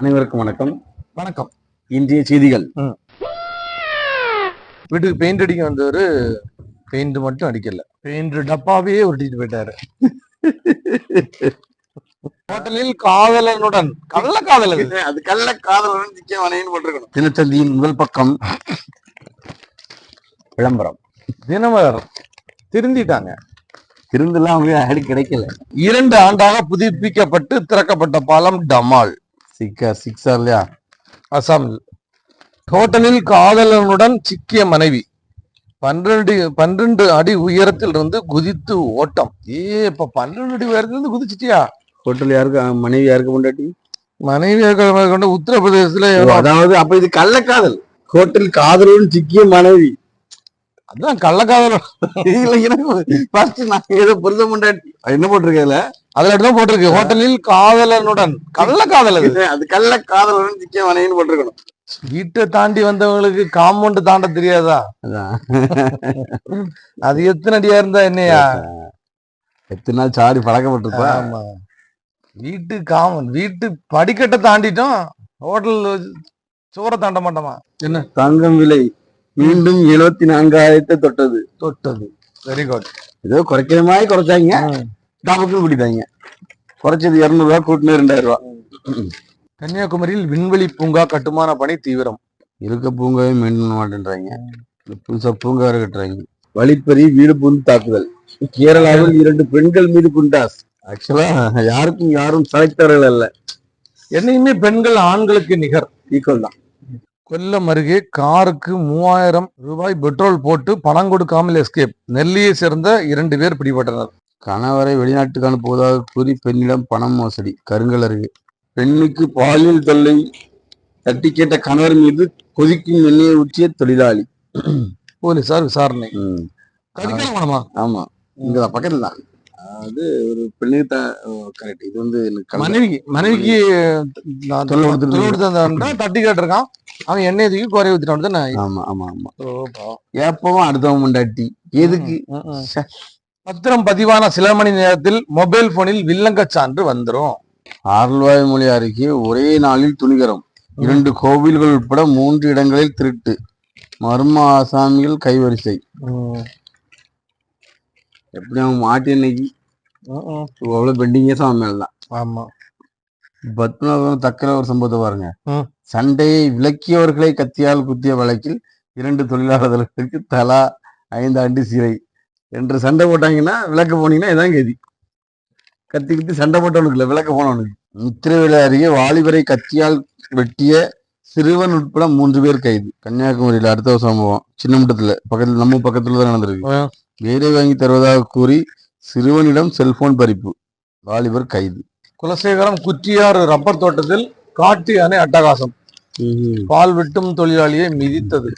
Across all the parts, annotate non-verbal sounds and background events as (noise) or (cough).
அனைவருக்கும் வணக்கம். வணக்கம். இன்றைய செய்திகள். வீட்டுக்கு பெயிண்ட் அடிக்க வந்தவர் பெயிண்ட் மட்டும் அடிக்கல. பெயிண்ட் டப்பாவே உருட்டிட்டு போயிட்டாரு. ஹோட்டலில் காதலனுடன் கள்ள காதலன். அது கள்ள நிக்க வனைன்னு போட்டிருக்கணும். தினத்தந்தியின் முதல் பக்கம் விளம்பரம். தினமலர் திருந்திட்டாங்க. திருந்தெல்லாம் அவங்க அடி கிடைக்கல. இரண்டு ஆண்டாக புதுப்பிக்கப்பட்டு திறக்கப்பட்ட பாலம் டமால். சிக்கா சிக்ஸா இல்லையா? அசாமில் ஹோட்டலில் காதலனுடன் சிக்கிய மனைவி. பன்னிரண்டு பன்னிரண்டு அடி உயரத்தில் இருந்து குதித்து ஓட்டம். ஏ இப்ப பன்னிரண்டு அடி உயரத்துல இருந்து குதிச்சிட்டியா? ஹோட்டல் யாருக்கு? மனைவி யாருக்கு கொண்டாட்டி மனைவியாக கொண்டு உத்தரப்பிரதேசத்துல அதாவது அப்ப இது கள்ள காதல் ஹோட்டல் காதலுடன் சிக்கிய மனைவி. அதான் கள்ளக்காதலன் இல்ல எனக்கு நான் ஏதோ புரித முண்டாட்டி என்ன போட்டிருக்கேன் அதுல? தான் போட்டிருக்கு. ஹோட்டலில் காதலனுடன். கள்ள காதலன் அது கள்ள காதலுடன் சிக்கிய மனைவின்னு போட்டிருக்கணும். வீட்டை தாண்டி வந்தவங்களுக்கு காம்பவுண்ட் தாண்ட தெரியாதா? அது எத்தனை அடியா இருந்தா என்னையா? எத்தனை நாள் சாடி பழக்கப்பட்டிருப்பா? ஆமா. வீட்டு காமன் வீட்டு படிக்கட்டை தாண்டிட்டோம். ஹோட்டல் சோறை தாண்ட மாட்டோமா? என்ன? தங்கம் விலை. மீண்டும் எழுபத்தி நான்காயிரத்தை தொட்டது. தொட்டது. வெரி குட் ஏதோ குறைக்கிற மாதிரி குறைச்சாங்க. டபக்குன்னு கூட்டிட்டாங்க குறைச்சது இருநூறுவா கூட்டினு ரெண்டாயிரம் ரூபா கன்னியாகுமரியில் விண்வெளி பூங்கா கட்டுமான பணி தீவிரம். இருக்க பூங்காவே மெயின்டைன் பண்ண மாட்டேன்றாங்க. புதுசா பூங்கா கட்டுறாங்க. வழிப்பறி வீடு புந்து தாக்குதல். கேரளாவில் இரண்டு பெண்கள் மீது குண்டாஸ். ஆக்சுவலா யாருக்கும் யாரும் சளைத்தவர்கள் அல்ல என்னையுமே பெண்கள் ஆண்களுக்கு நிகர். ஈக்குவல் தான். கொல்லம் அருகே காருக்கு மூவாயிரம் ரூபாய் பெட்ரோல் போட்டு பணம் கொடுக்காமல் எஸ்கேப். நெல்லியை சேர்ந்த இரண்டு பேர் பிடிபட்டனர். கணவரை வெளிநாட்டுக்கு அனுப்புவதாக கூறி பெண்ணிடம் பணம் மோசடி கருங்கல் அருகே. பெண்ணுக்கு பாலியல் தொல்லை தட்டி கேட்ட கணவர் மீது கொதிக்கும் எண்ணெயை ஊற்றிய தொழிலாளி. போலீசார் விசாரணை. கடிக்கணும் ஆமா. இங்க பக்கத்துல தான் அது ஒரு பெண்ணுக்கு கரெக்ட் இது வந்து மனைவிக்கு மனைவிக்கு தட்டி கேட்டிருக்கான். அவன் எண்ணெய் தூக்கி குறைய ஊத்திட்டான் தானே ஆமா ஆமா ஆமா. எப்பவும் அடுத்தவன் முண்டாட்டி. எதுக்கு. பத்திரம் பதிவான சில மணி நேரத்தில் மொபைல் போனில் வில்லங்கச் சான்று வந்துரும். ஆர்வாய் மொழி அருகே ஒரே நாளில் துணிகரம். இரண்டு கோவில்கள் உட்பட மூன்று இடங்களில் திருட்டு. மர்ம ஆசாமிகள் கைவரிசை. எப்படி அவன் மாட்டி ம். அவ்வளவு பெண்டிங்கே சாமி மேலதான் ஆமா. பத்மநாபம் தக்கல ஒரு சம்பவத்தை பாருங்க. சண்டையை விலக்கியவர்களை கத்தியால் குத்திய வழக்கில் இரண்டு தொழிலாளர்களுக்கு தலா ஐந்து ஆண்டு சிறை. என்று சண்டை போட்டாங்கன்னா விளக்க போனீங்கன்னா இதான் கதி. கத்தி குத்தி சண்டை போட்டவனுக்கு இல்ல விளக்க போனவனுக்கு. முத்திரவேலை அருகே வாலிபரை கத்தியால் வெட்டிய சிறுவன் உட்பட மூன்று பேர் கைது. கன்னியாகுமரியில அடுத்த ஒரு சம்பவம். சின்னமுட்டத்துல பக்கத்துல நம்ம பக்கத்துல தான் நடந்திருக்கு. வேலை வாங்கி தருவதாக கூறி சிறுவனிடம் செல்போன் பறிப்பு. வாலிபர் கைது. குலசேகரம் குற்றியாறு ரப்பர் தோட்டத்தில் காட்டு யானை அட்டகாசம். பால் வெட்டும் தொழிலாளியை மிதித்தது.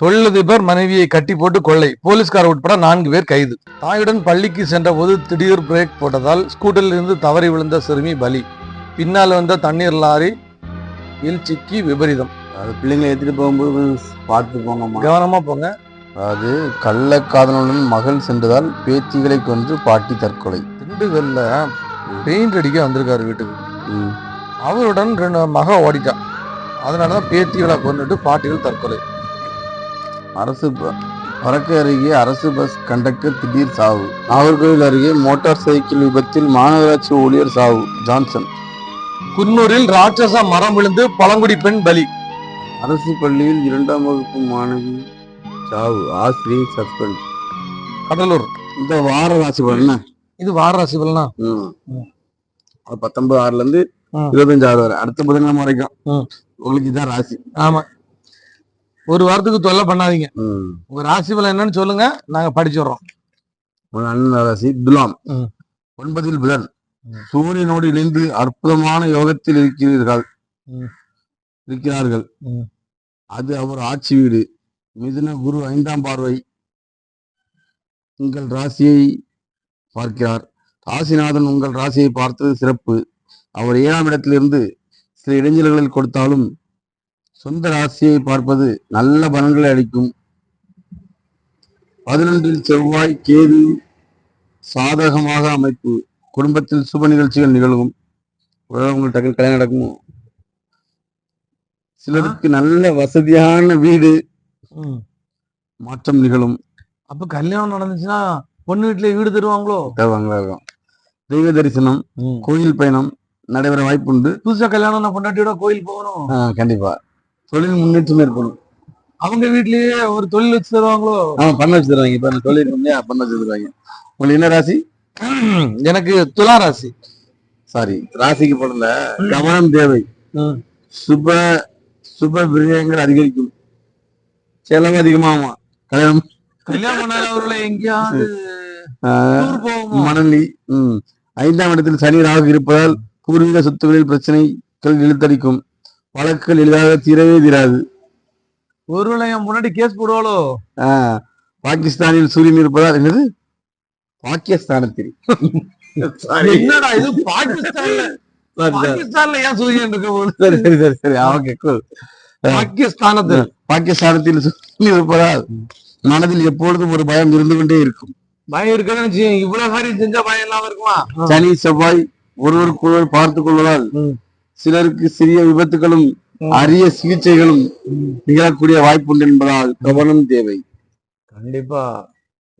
தொழிலதிபர் மனைவியை கட்டி போட்டு கொள்ளை. போலீஸ்கார் உட்பட நான்கு பேர் கைது. தாயுடன் பள்ளிக்கு சென்றபோது திடீர் பிரேக் போட்டதால் ஸ்கூட்டரில் இருந்து தவறி விழுந்த சிறுமி பலி. பின்னால் வந்த தண்ணீர் லாரி இல் சிக்கி விபரீதம். அது பிள்ளைங்களை ஏத்திட்டு போகும்போது பார்த்து போங்கம்மா. கவனமா போங்க. அதாவது கள்ளக்காதலனுடன் மகள் சென்றதால் பேத்திகளை கொன்று பாட்டி தற்கொலை. திண்டுக்கல்ல பெயிண்ட் அடிக்க வந்திருக்காரு வீட்டுக்கு. அவருடன் ரெண்டு மக ஓடிட்டான் அதனாலதான் பேத்திகளை கொண்டுட்டு பாட்டிகள் தற்கொலை. அரசு பறக்க அருகே அரசு பஸ் கண்டக்டர் திடீர் சாவு. நாகர்கோவில் அருகே மோட்டார் சைக்கிள் விபத்தில் மாநகராட்சி ஊழியர் சாவு. ஜான்சன். குன்னூரில் ராட்சச மரம் விழுந்து பழங்குடி பெண் பலி. அரசு பள்ளியில் இரண்டாம் வகுப்பு மாணவி சாவு. ஆசிரியை சஸ்பெண்ட். கடலூர். இந்த வார ராசி என்ன? இது வாரராசி பலனா ம். ம். அது பத்தொன்பது ஆறுல இருந்து. இருபத்தஞ்சு ஆறு வரை அடுத்த புதன்கிழமை வரைக்கும். உங்களுக்கு இதான் ராசி ஆமா ஒரு வாரத்துக்கு தொல்லை பண்ணாதீங்க. உங்க ராசி பலன் என்னன்னு சொல்லுங்க நாங்க படிச்சிடுறோம் அண்ணன் ராசி துலாம். ஒன்பதில் புதன். சூரியனோடு இணைந்து அற்புதமான யோகத்தில் இருக்கிறீர்கள். இருக்கிறார்கள். அது அவர் ஆட்சி வீடு மிதுன குரு ஐந்தாம் பார்வை உங்கள் ராசியை பார்க்கிறார். ராசிநாதன் உங்கள் ராசியை பார்த்தது சிறப்பு. அவர் ஏழாம் இடத்திலிருந்து சில இடைஞ்சல்களில் கொடுத்தாலும் சொந்த ராசியை பார்ப்பது நல்ல பலன்களை அளிக்கும். பதினொன்றில் செவ்வாய் கேது சாதகமாக அமைப்பு. குடும்பத்தில் சுப நிகழ்ச்சிகள் நிகழும். உங்களுக்கு டக்குனு கல்யாணம் நடக்கும்? சிலருக்கு நல்ல வசதியான வீடு. மாற்றம் நிகழும். அப்ப கல்யாணம் நடந்துச்சுன்னா பொண்ணு வீட்டுல வீடு தருவாங்களோ? தருவாங்களா இருக்கும் தெய்வ தரிசனம் கோயில் பயணம் நடைபெற வாய்ப்புண்டு. புதுசா கல்யாணம் நான் பொண்டாட்டியோட கோயில் போகணும். கண்டிப்பா. தொழில் முன்னேற்றம் ஏற்படும். அவங்க வீட்லயே ஒரு தொழில் வச்சு தருவாங்களோ? ஆமா பண்ண வச்சு தருவாங்க. இப்ப தொழில் இல்லையா? பண்ண வச்சு தருவாங்க. உங்களுக்கு என்ன ராசி? (clears throat) எனக்கு துலா ராசி. சாரி ராசிக்கு போடல. கவனம் தேவை. சுப சுப விரயங்கள் அதிகரிக்கும். செலவு அதிகமாகுமா? கல்யாணம். கல்யாணம் பண்ணாத அவர்களை எங்கேயாவது? மணலி ம். ஐந்தாம் இடத்தில் சனி ராகு இருப்பதால் பூர்வீக சொத்துக்களில் பிரச்சனைகள் இழுத்தடிக்கும். வழக்குகள் எளிதாக தீரவே தீராது. ஒருவேளை என் முன்னாடி கேஸ் போடுவாளோ? பாகிஸ்தானில் சூரியன் இருப்பதால் என்னது? பாகிஸ்தானத்தில். Sorry. என்னடா இது? பாகிஸ்தான்ல Sorry, sorry. பாகிஸ்தான்ல ஏன் சூரியன் இருக்க சரி சரி சரி சரி. ஓகே. பாகிஸ்தானத்தில். பாகிஸ்தானத்தில் சூரியன் இருப்பதால் மனதில் எப்பொழுதும் ஒரு பயம் இருந்து கொண்டே இருக்கும். பயம் இருக்கன்னு. இவ்வளவு காரியம் செஞ்சா பயம் இல்லாம இருக்குமா சனி செவ்வாய் ஒருவருக்கொருவர் பார்த்துக் கொள்வதால். சிலருக்கு சிறிய விபத்துகளும். அரிய சிகிச்சைகளும் நிகழக்கூடிய வாய்ப்புண்டு என்பதால் கவனம் தேவை கண்டிப்பா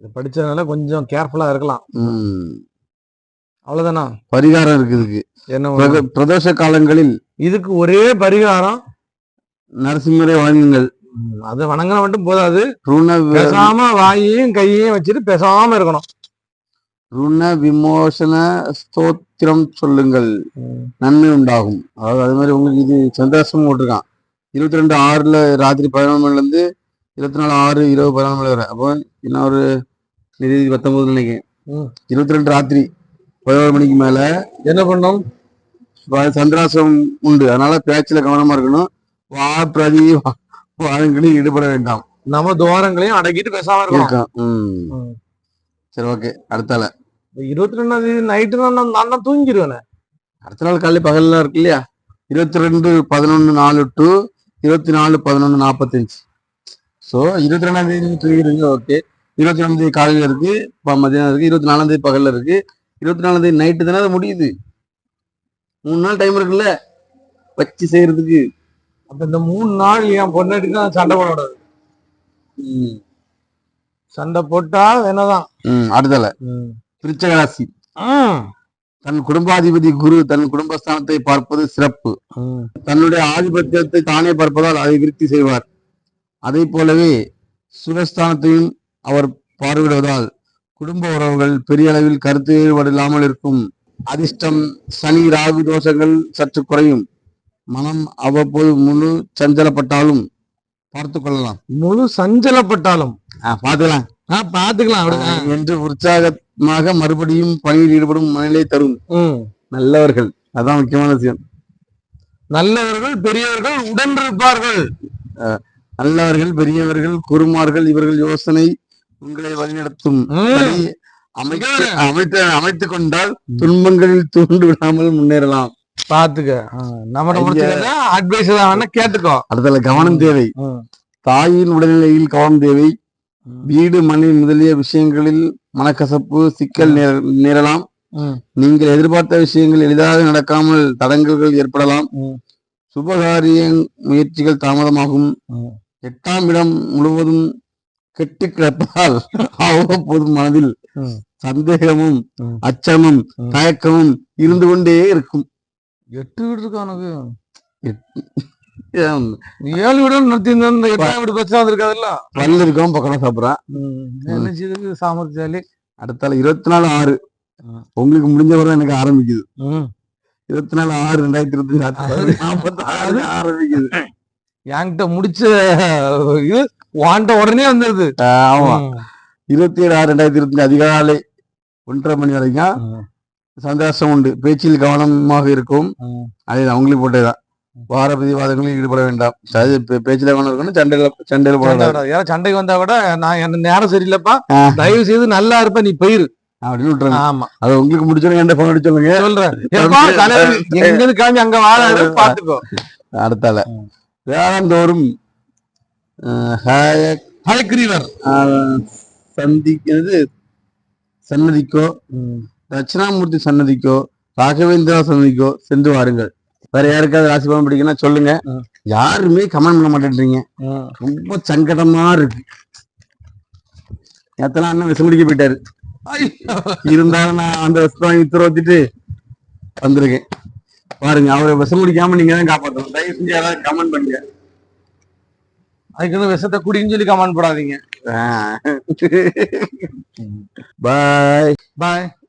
இது படிச்சதுனால கொஞ்சம் கேர்ஃபுல்லா இருக்கலாம். அவ்வளவுதானா பரிகாரம் இருக்கு இதுக்கு என்ன? பிரதோஷ காலங்களில் இதுக்கு ஒரே பரிகாரம் நரசிம்மரை வணங்குங்கள் ம், அது வணங்கின மட்டும் போதாது. பேசாம வாயையும் கையையும் வச்சுட்டு பேசாம இருக்கணும். ருண விமோசன ஸ்தோத்திரம் சொல்லுங்கள். நன்மை உண்டாகும். அதாவது அது மாதிரி உங்களுக்கு இது சந்திராசிரமம் போட்டிருக்கான். இருபத்தி ரெண்டு ஆறுல ராத்திரி பதினொன்று மணில இருந்து இருபத்தி நாலு ஆறு இருபது பதினாலு மணி வரை. அப்போ இன்னும் ஒரு நிதி பத்தொன்பது நினைக்கிறேன். இருபத்தி ரெண்டு ராத்திரி பதினோரு மணிக்கு மேல என்ன பண்ணணும் வ- சந்திராசிரமம் உண்டு. அதனால பேச்சுல கவனமா இருக்கணும். வா பிரதி வாதங்களில் ஈடுபட வேண்டாம். நம்ம துவாரங்களையும் அடக்கிட்டு பேசாம இருக்கும். சரி ஓகே. அடுத்தால. இருபத்தி ரெண்டாம் தேதி நைட்டு நான் நான் தான் தூங்கிடுவேன் அடுத்த நாள் காலையில் பகல்லாம் இருக்கு இல்லையா? இருபத்தி ரெண்டு பதினொன்று நாலு டு இருபத்தி நாலு பதினொன்று நாற்பத்தஞ்சு ஸோ இருபத்தி ரெண்டாம் தேதி தூங்கிடுங்க ஓகே. இருபத்தி ரெண்டாம் தேதி காலையில் இருக்கு இப்போ மதியானம் இருக்கு இருபத்தி நாலாம் தேதி பகல்ல இருக்கு. இருபத்தி நாலாம் தேதி நைட்டு தானே அது முடியுது. மூணு நாள் டைம் இருக்குல்ல? வச்சு செய்யறதுக்கு. அப்ப இந்த மூணு நாள் என் பொண்டாட்டி தான் சண்டை போடக்கூடாது. சண்டை போட்டா என்னதான்? அடுத்தல. விருச்சக ராசி. தன் குடும்பாதிபதி குரு தன் குடும்பஸ்தானத்தை பார்ப்பது சிறப்பு. தன்னுடைய ஆதிபத்தியத்தை தானே பார்ப்பதால் அதை விருத்தி செய்வார். அதை போலவே சுகஸ்தானத்தையும் அவர் பார்வையிடுவதால் குடும்ப உறவுகள் பெரிய அளவில் கருத்து வேறுபாடு இல்லாமல் இருக்கும். அதிர்ஷ்டம் சனி ராகு தோஷங்கள் சற்று குறையும். மனம் அவ்வப்போது முழு சஞ்சலப்பட்டாலும் பார்த்து கொள்ளலாம். முழு சஞ்சலப்பட்டாலும். பாத்துக்கலாம் ஆஹ் என்று உற்சாகமாக மறுபடியும் பணியில் ஈடுபடும் மனநிலை தரும். நல்லவர்கள். அதான் முக்கியமான விஷயம். நல்லவர்கள் பெரியவர்கள் உடன் இருப்பார்கள் நல்லவர்கள் பெரியவர்கள் குருமார்கள் இவர்கள் யோசனை உங்களை வழிநடத்தும். அமைத்து அமைத்துக் கொண்டால் துன்பங்களில் தூண்டு விடாமல் முன்னேறலாம். பாத்துக்க நம்ம அட்வைஸ் வேணா கேட்டுக்கோ அடுத்தல கவனம் தேவை. தாயின் உடல்நிலையில் கவனம் தேவை வீடு மணி முதலிய விஷயங்களில் மனக்கசப்பு சிக்கல் நேர- நேரலாம். நீங்கள் எதிர்பார்த்த விஷயங்கள் எளிதாக நடக்காமல் தடங்கல்கள் ஏற்படலாம். சுபகாரிய முயற்சிகள் தாமதமாகும். எட்டாம் இடம் முழுவதும் கெட்டு கிடப்பதால் (laughs) அவ்வப்போது மனதில். சந்தேகமும். அச்சமும். தயக்கமும் இருந்து கொண்டே இருக்கும் எட்டு வீடு இருக்கு அவனுக்கு ஏன் ஏழு வீடு நடத்தி இந்த எட்டாம் வீடு பிரச்சனை வந்திருக்காதுல்ல? பல்லு இருக்கவும் பக்கம் சாப்பிட்றான் செய்யுது சாமர்த்தியாலி அடுத்தால இருபத்தி நாலு ஆறு. உங்களுக்கு முடிஞ்ச வரை எனக்கு ஆரம்பிக்குது. இருபத்தி நாலு ஆறு ரெண்டாயிரத்தி இருபத்தி நாற்பத்தி ஆறு. ஆரம்பிக்குது. என்கிட்ட முடிச்ச இது வாண்ட உடனே வந்துருது. ஆமா. இருபத்தி ஏழு ஆறு ரெண்டாயிரத்தி இருபத்தி அதிகாலை ஒன்றரை மணி வரைக்கும். சந்தோஷம் உண்டு. பேச்சில் கவனமாக இருக்கும். அதே அவங்களுக்கு போட்டதுதான் வார பிரதிவாதங்களில் ஈடுபட வேண்டாம். அதாவது பேச்சில் கவனம் இருக்கணும் சண்டையில சண்டையில சண்டை போட. யாராவது சண்டைக்கு வந்தா கூட நான் என்ன நேரம் சரியில்லைப்பா. தயவு செய்து நல்லா இருப்ப நீ போயிரு. அப்படின்னு விட்டுருங்க. ஆமா. அது உங்களுக்கு முடிச்சோன்னு என்கிட்ட போன் அடிச்சு சொல்லுங்க சொல்றேன். எப்பா, தலைவர் எங்க இருந்து கிளம்பி அங்க வாழ பாத்துக்கோ. அடுத்தால. வேளாந்தோறும் சந்திக்கிறது சன்னதிக்கோ தட்சிணாமூர்த்தி சன்னதிக்கோ ராகவேந்திரா சன்னதிக்கோ சென்று வாருங்கள். வேற யாருக்காவது ராசி பலன் பிடிக்குன்னா சொல்லுங்க. யாருமே கமெண்ட் பண்ண மாட்டேன்றீங்க. ரொம்ப சங்கடமா இருக்கு. நேத்தெல்லாம் அண்ணன் விஷம் குடிக்க போயிட்டாரு. இருந்தாலும் நான் அந்த விஷத்தை வாங்கி உத்தரவு வச்சுட்டு வந்திருக்கேன். பாருங்க அவரை விஷம் குடிக்காம நீங்க தான் காப்பாற்றணும் தயவு செஞ்சு யாராவது கமெண்ட் பண்ணுங்க. அதுக்குன்னு விஷத்தை குடின்னு சொல்லி கமெண்ட் போடாதீங்க. பாய் பாய் (laughs)